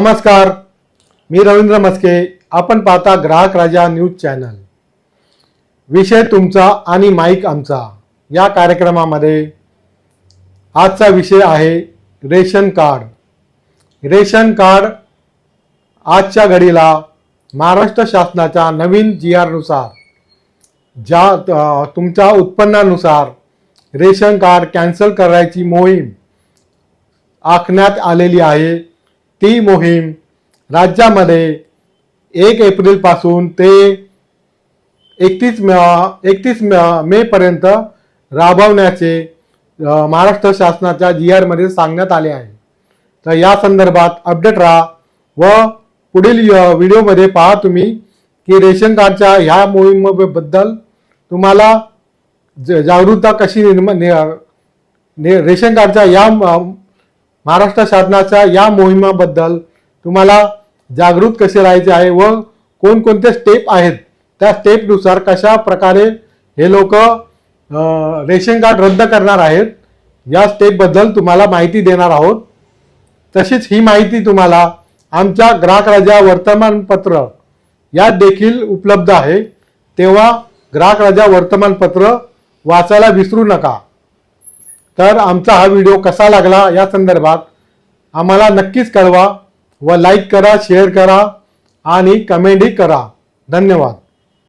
नमस्कार मी रवींद्र मस्के. आपण पाहता ग्राहक राजा न्यूज चॅनल. विषय तुमचा आणि माईक आमचा. या कार्यक्रमामध्ये आजचा विषय आहे रेशन कार्ड. रेशन कार्ड आजच्या घडीला महाराष्ट्र शासनाच्या नवीन जी आरनुसार ज्या तुमच्या उत्पन्नानुसार रेशन कार्ड कॅन्सल करायची मोहीम आखण्यात आलेली आहे. ती मोहीम राज्यामध्ये एक एप्रिलपासून ते एकतीस मे एकतीस मेपर्यंत राबवण्याचे महाराष्ट्र शासनाच्या जी आरमध्ये सांगण्यात आले आहे. तर या संदर्भात अपडेट राहा व पुढील व्हिडिओमध्ये पहा तुम्ही की रेशन कार्डच्या ह्या मोहिमेबद्दल तुम्हाला ज- जागरूकता कशी निर्माण नि- रेशन कार्डच्या या महाराष्ट्र शासनाच्या या मोहिमाबद्दल तुम्हाला जागृत कसे राहायचे आहे व कोणकोणते स्टेप आहेत त्या स्टेपनुसार कशा प्रकारे हे लोक रेशन कार्ड रद्द करणार आहेत या स्टेपबद्दल तुम्हाला माहिती देणार आहोत. तशीच ही माहिती तुम्हाला आमच्या ग्राहक राजा वर्तमानपत्र यात देखील उपलब्ध आहे. तेव्हा ग्राहक राजा वर्तमानपत्र वाचायला विसरू नका. तर आमचा हा व्हिडिओ कसा लागला या संदर्भात आम्हाला नक्कीच कळवा व लाईक करा शेअर करा आणि कमेंटही करा. धन्यवाद.